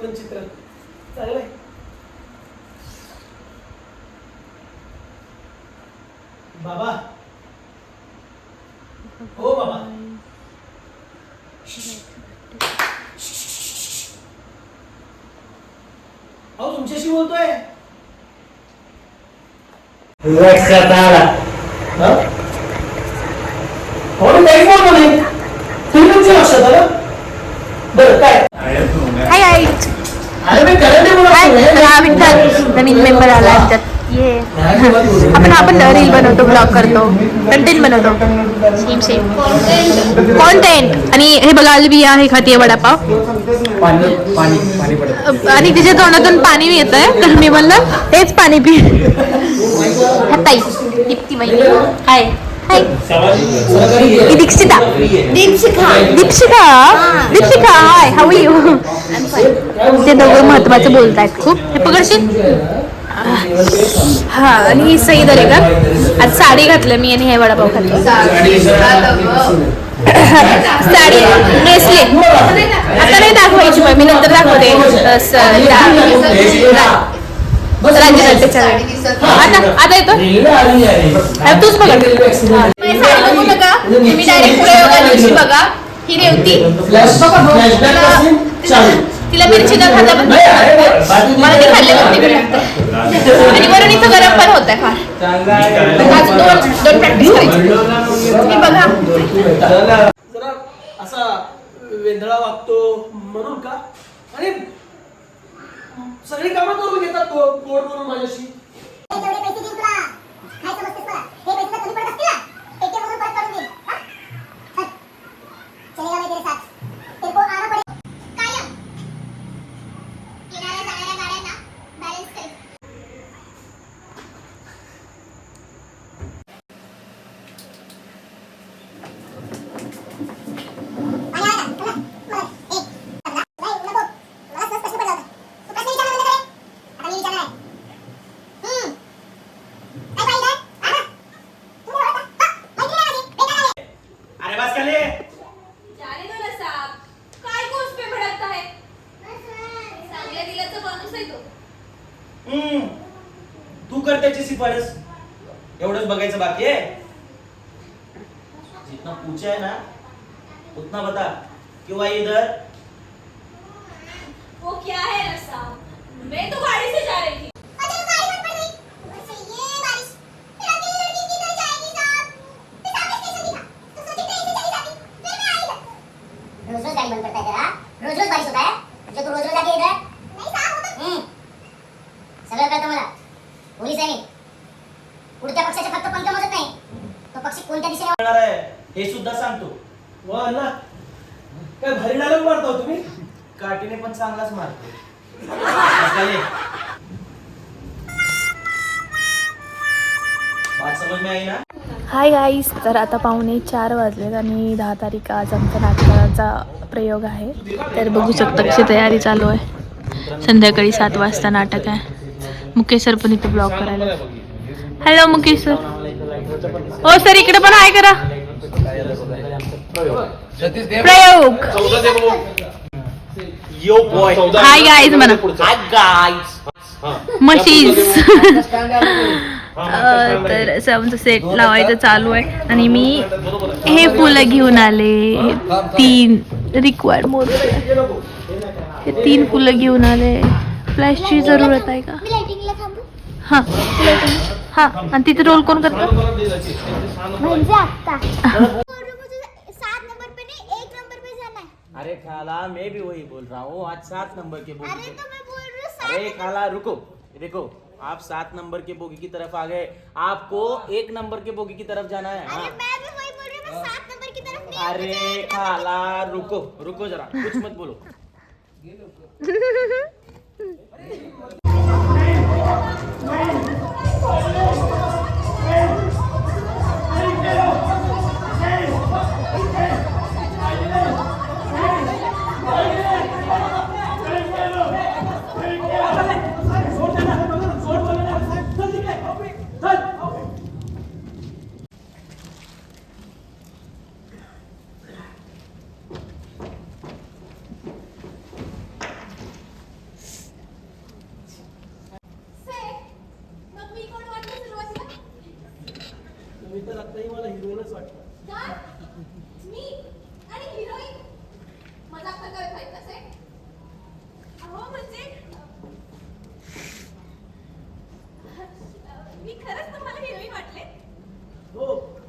पण चित्र चांगलंय बाबा. हो बाबा. तुमच्याशी बोलतोय लक्षात आला हं? हो ना काही बोलतो नाही तुम्ही तुमच्या लक्षात आलं? बरं काय? हाय हाय अरे मी करंटे बोलत. हा विठ्ठल नवीन मेंबर आला ये आपण आपण रील बनवतो ब्लॉग करतो. कंटेंट बनवतो. सेम सेम कॉन्टेंट आणि हे बघा अलबी आहे खातीये वडापाव. पाणी पाणी पाणी पडत. आणि तिच्या तोंडातून पाणी येत आहे तर मी म्हणलं. हेच पाणी पी. ताई दीप्ती वहिनी hi. Hi. He Dikshita. Dikshika. Dikshika. Dikshika hi. How you ते दोघं महत्वाचं बोलतायत खूप. हे पकडशील? हा आणि ही सई दरेकर. आज साडी घातलं मी आणि हे वडापाव खाल्लं. साडी नेसले. आता नाही दाखवायची मग मी नंतर दाखवते. आता आता येतो? अरे तूच बघ. माझी साडी बघू नका तुम्ही डायरेक्ट दिवशी बघा. ही रेवती तिला मिरची न खाता पण मला ती खाल्ले पण तिकडे लागतं आणि वरून इथं गरम पण होत आहे फार आज दोन दोन प्रॅक्टिस करायची तुम्ही बघा जरा असा वेंधळा वागतो म्हणून का? आणि सगळी कामं करून घेतात तो गोड म्हणून माझ्याशी जेवढे पैसे देईन तुला काय समजतेस मला हे पैसे तर कमी पडत असतील ना एटीएम मधून परत काढून देईन हा? चल. चलेगा मैं तेरे साथ तेरे को आना पड़ेगा कायम येणाऱ्या जाणाऱ्या गाड्यांना बॅलन्स करेल आणि आला का? चला, मला. ए, समजा. नाही, नको. मला सहज प्रश्न पडला होता. तू प्रश्न विचारणं बंद करे. आता मी विचारणार आहे. हम्म. काय पाहिजे? हा ना? तुम्ही ओळखता? हा, मैत्रीण आहे माझी. बेकार आहे. अरे बस खाली जाने दो ना साहब काय कोर्स पे भड़कता है चांगल्या दिलाचा माणूस आहे तो हम्म. तू कर त्याची शिफारस. एवढंच बघायचं बाकी आहे. जितना पूछा है ना उतना बता. क्यों आई इधर? वो क्या है ना साहब मैं तो गाड़ी से जा रही थी। अच्छा, तो गाड़ी मत पड़ गई। ऊपर से ये बारिश। फिर अकेली लड़की किधर जाएगी साहब? फिर सामने स्टेशन दिखा। तो सोची ट्रेन से चली जाती। फिर मैं आई इधर। रोज रोज गाड़ी बंद करता है तेरा रोज रोज बारिश होता है जो तू रोज रोज आके इधर नहीं साहब वो तो सगळं कळतं मला पोलीस आहे मी पुढच्या पक्षाचे फक्त पंख मोजत नाही तो पक्षी कोणत्या दिशेने येणार आहे हे सुद्धा सांगतो वा ना काय भारी डायलॉग मारता हो तुम्ही काठीने मारतो. बस खाली. बात समज में आई ना? हाय गाईस तर आता पावणे चार वाजलेत आणि दहा तारीख आज आमचा नाटकाचा प्रयोग आहे. तर बघू शकता कशी तयारी चालू आहे. संध्याकाळी सात वाजता नाटक आहे. मुकेश सर पण इथे ब्लॉग करायला. हॅलो मुकेश सर हो सर इकडे पण आहे करा. प्रयोग. यो बॉय हाय गाईज म्हणा हाय गाईस मशीज तर असं आमचं सेट लावायचं चालू आहे. आणि मी हे फुलं घेऊन आले. तीन रिक्वायर्ड मोर हे तीन फुलं घेऊन आले. फ्लॅशची जरूरत आहे का? मी लाइटिंगला थांबू. हां. हां. आणि तिथे रोल कोण करतं? अरे खाला मैं भी वही बोल रहा हूँ आज सात नंबर के बोगी अरे तो मैं बोल रही हूँ सात अरे खाला रुको देखो आप सात नंबर के बोगी की तरफ़ आ गए आपको एक नंबर के बोगी की तरफ़ जाना है हाँ। अरे मैं भी वही बोल रही हूँ मैं सात नंबर की तरफ़ नहीं अरे खाला रुको रुको जरा कुछ मत बोलो मी खरंच तुम्हाला हिरवी वाटले? हो.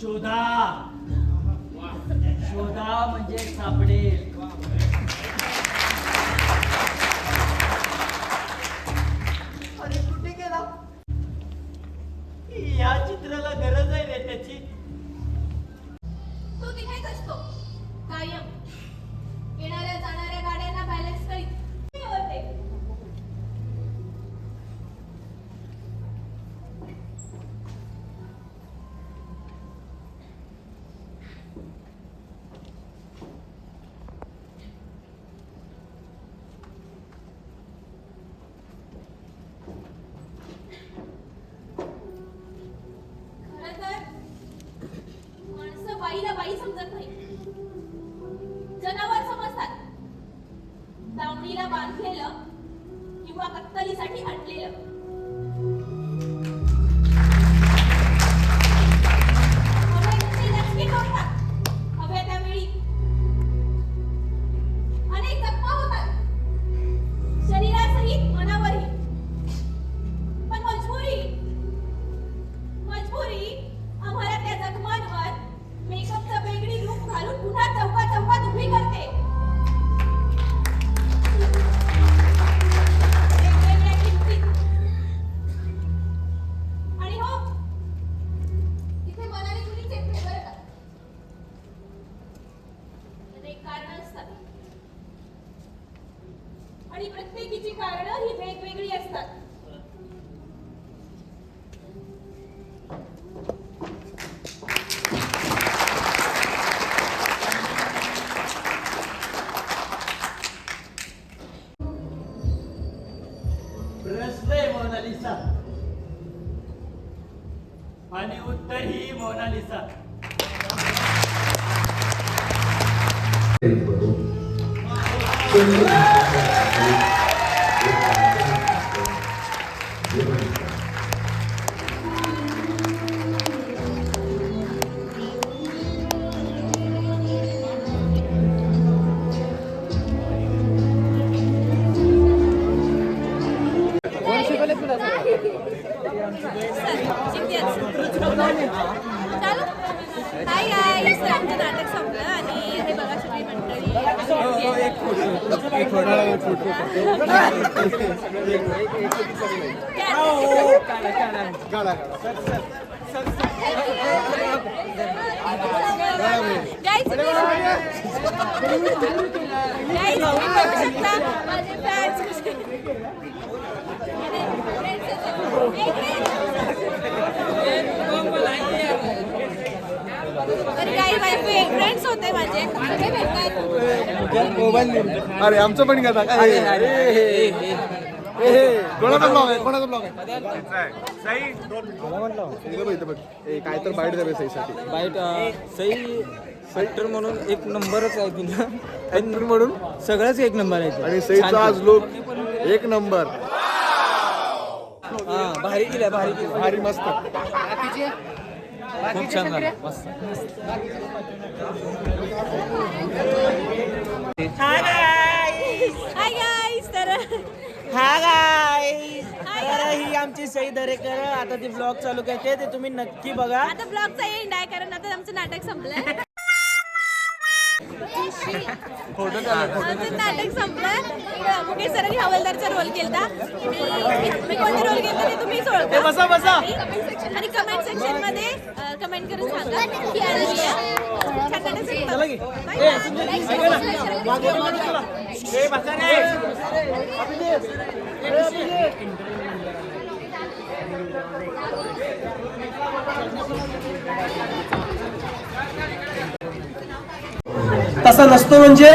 शोधा. शोधा म्हणजे सापडेल. अरे कुठे गेला? या चित्राला गरज आहे रे त्याची. तो तिथेच असतो. चालू तर काही माझे फ्रेंड्स होते माझे। सगळे भेटतात अरे आमचं पण कथा काय कोणाचा ब्लॉग आहे? कोणाचा ब्लॉग आहे? इथं बघ, इथं बघ ए, काय तर बाईट द्यावे सईसाठी. बाईट अं, सई सेक्टर म्हणून एक नंबरच आहे तिला ऍक्टर म्हणून? सगळंच एक नंबर आहे आणि सईचा आज लुक एक नंबर. हा भारी केल्या भारी भारी मस्त. खूप छान झालं. मस्त. Hi guys. तर हा गाईस. तर. ही आमची सई दरेकर. आता ती ब्लॉग चालू करते. ते तुम्ही नक्की बघा. आता ब्लॉगचा एंड आहे कारण आता आमचं नाटक संपलंय. आमचं नाटक संपलं. मुकेश सरांनी हवालदारचा रोल केला मी कोणता रोल केला ते तुम्हीच ओळखा बसा, बसा. आणि कमेंट सेक्शनमध्ये कमेंट करून सांगा. की आलेली आहे. छान नाटक संपलं. Bye bye. ए, बसा रे. तसा नसतो म्हणजे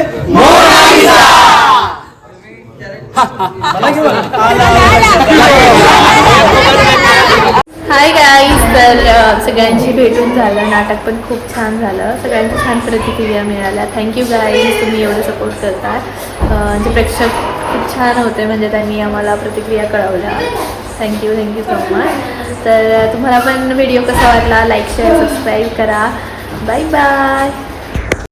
हाय गाईज तर सगळ्यांशी भेटून झालं नाटक पण खूप छान झालं. सगळ्यांच्या छान प्रतिक्रिया मिळाल्या. थँक्यू गाईज तुम्ही एवढं सपोर्ट करता अ, जे प्रेक्षक खूप छान होते म्हणजे त्यांनी आम्हाला प्रतिक्रिया कळवल्या. Thank you thank you so much तर तुम्हाला पण व्हिडिओ कसा वाटला लाईक शेअर सबस्क्राईब करा. Bye bye